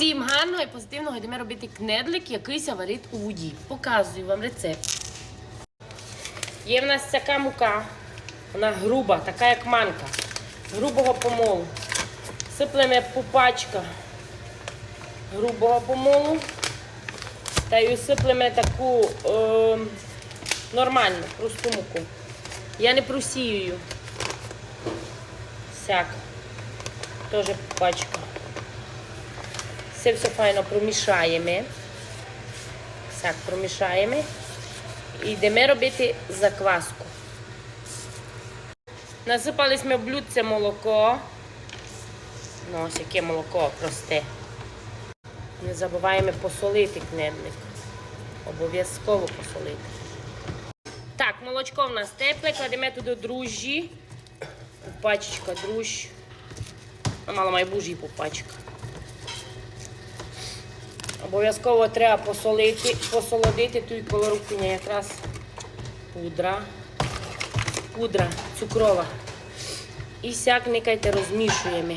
Всім гарного і позитивного йдемо робити кнедлик, якийсь варить у воді. Показую вам рецепт. Є в нас така мука, вона груба, така як манка, грубого помолу. Сиплемо пупачка грубого помолу та й усиплемо таку е, нормальну, просту муку. Я не просіюю. Сяк. Теж пачка. Все все файно промішаємо. Так, промішаємо. І йдемо робити закваску. Насипали ми в блюдце молоко. Ну, ось яке молоко просте. Не забуваємо посолити кнедлик. Обов'язково посолити. Так, молочко в нас тепле, кладемо туди дружжі. Пачечка дружь. А мало має бужі пачка. Обов'язково треба посолити, посолодити ту колорукиня якраз пудра. Пудра цукрова. І сяк никайте розмішуємо.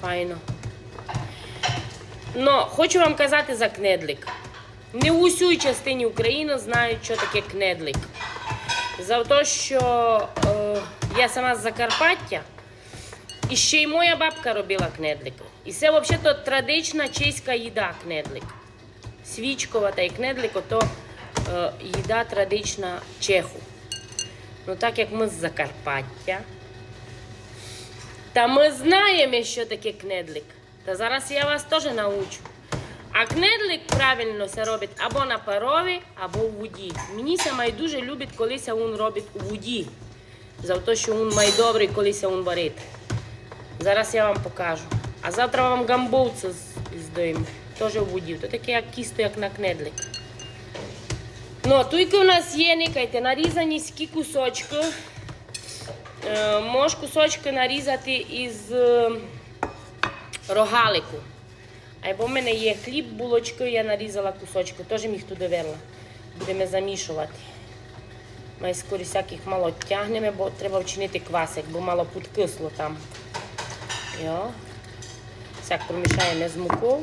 Файно. Но хочу вам казати за кнедлик. Не в усій частині України знають, що таке кнедлик. За те, що е, я сама з Закарпаття, і ще й моя бабка робила кнедлик. І це взагалі традична чеська їда кнедлик. Свічкова та й кнедлик, то е, їда традична чеху. Ну так як ми з Закарпаття. Та ми знаємо, що таке кнедлик. Та зараз я вас теж научу. А кнедлик правильно це робить або на парові, або в воді. Мені саме дуже любить, коли це він робить у воді. За те, що він має добрий, коли це він варить. Зараз я вам покажу. А завтра вам гамбовця здоїм. Теж воді. То таке як кісто, як на кнедлик. Ну, туйки у нас є, никайте, нарізані скі кусочки. Е, Можеш кусочки нарізати із е, рогалику. Або в мене є хліб, булочки, я нарізала кусочки, теж їх туди верла. Будемо замішувати. Ми скорі всяких мало тягнемо, бо треба вчинити квасик, бо мало підкисло там. Йо. Всяк промішаємо з мукою.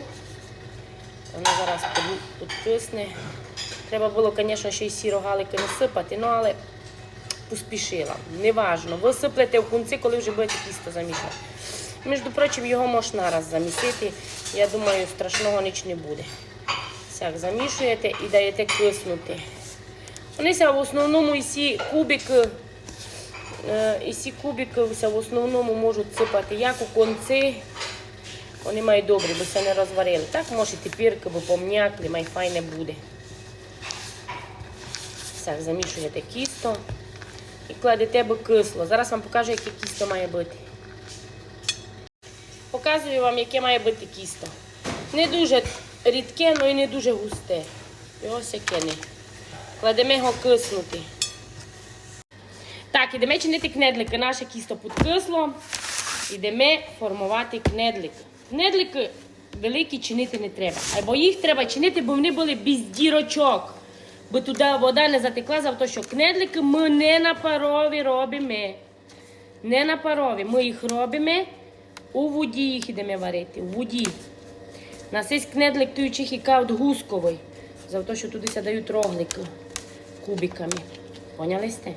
Вона зараз під- підкисне. Треба було, звісно, ще й сі рогалики насипати, ну але поспішила. Неважно. Ви сиплете в кінці, коли вже будете тісто замішати. Між прочим, його можна раз замісити. Я думаю, страшного ніч не буде. Так, замішуєте і даєте киснути. Вони в основному і сі кубики, е, і сі кубики в основному можуть сипати як у конці. Вони мають добрі, бо це не розварили. Так можете пірки, бо пом'якли, май файне буде. Так, замішуєте кісто і кладете би кисло. Зараз вам покажу, яке кісто має бути. Показую вам, яке має бути кісто. Не дуже рідке, але і не дуже густе. І ось яке не. Кладемо його киснути. Так, ідемо чинити кнедлики. Наше кісто підкисло. Ідемо формувати кнедлики. Кнедлики великі чинити не треба. Або їх треба чинити, бо вони були без дірочок. Бо туди вода не затекла, за те, що кнедлики ми не на парові робимо. Не на парові. Ми їх робимо у воді їх ідемо варити. У воді. У нас є кнедлик той чехікаут гусковий. За те, що туди дають роглики кубиками. Поняли сте?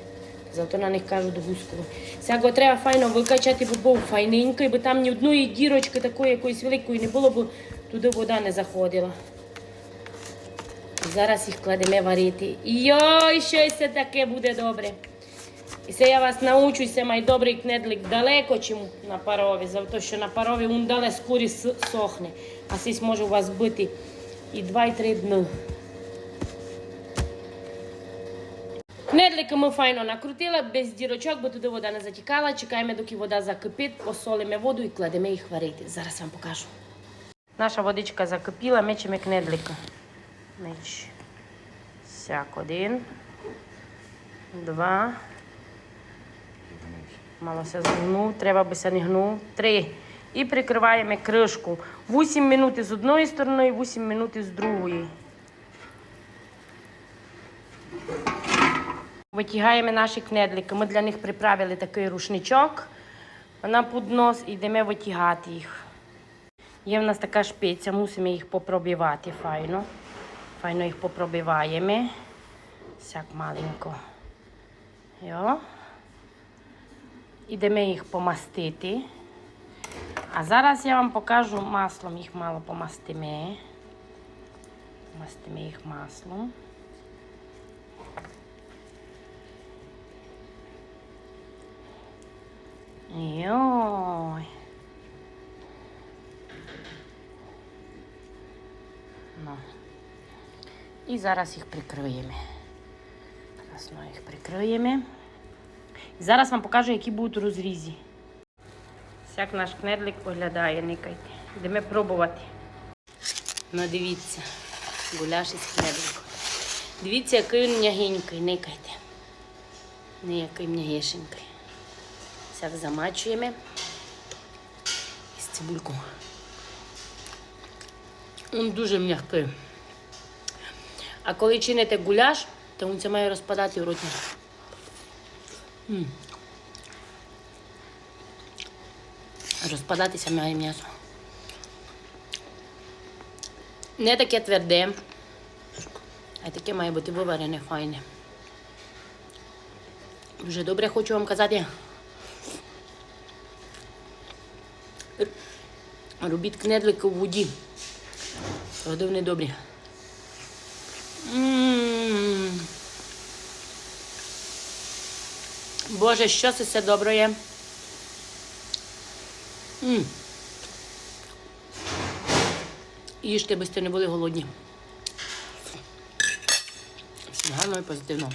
Зато на них кажуть гусковий. Всяко треба файно викачати, бо був файненький, бо там ні одної дірочки такої якоїсь великої не було, бо туди вода не заходила. Зараз їх кладемо варити. Йой, щось це таке буде добре. І це я вас научуся, май добрий кнедлик далеко, чим на парові, за те, що на парові він далі скорі с- сохне. А сись може у вас бути і 2-3 дні. Кнедлики ми файно накрутили, без дірочок, бо туди вода не затікала. Чекаємо, доки вода закипить, посолимо воду і кладемо їх варити. Зараз вам покажу. Наша водичка закипіла, мечемо кнедлика. Меч. Сяк один. Два. Мало ся згнув, треба би ся не гнув. Три. І прикриваємо кришку. 8 минут з одної сторони 8 минут з другої. Витягаємо наші кнедлики. Ми для них приправили такий рушничок на поднос і йдемо витягати їх. Є в нас така шпиця, мусимо їх попробивати файно. Файно їх попробиваємо. Сяк маленько. Йо. Ідемо їх помастити. А зараз я вам покажу маслом їх мало помастимо. Мастимо їх маслом. Йой. Ну. І зараз їх прикриємо. Ми їх прикриємо. І зараз вам покажу, які будуть у розрізі. Як наш кнедлик виглядає, никайте. Йдемо пробувати. Ну, дивіться, гуляш із кнедликом. Дивіться, який він м'ягенький, никайте. Не який м'ягешенький. Сяк замачуємо із цибульку. Він дуже м'який. А коли чините гуляш, то він це має розпадати в роті. Розпадатися має м'ясо. Не таке тверде, а таке має бути виварене файне. Дуже добре хочу вам казати. Робіть кнедлики в воді. Вони добрі. Боже, що це все добре є. Їжте, би не були голодні. Все гарно і позитивно.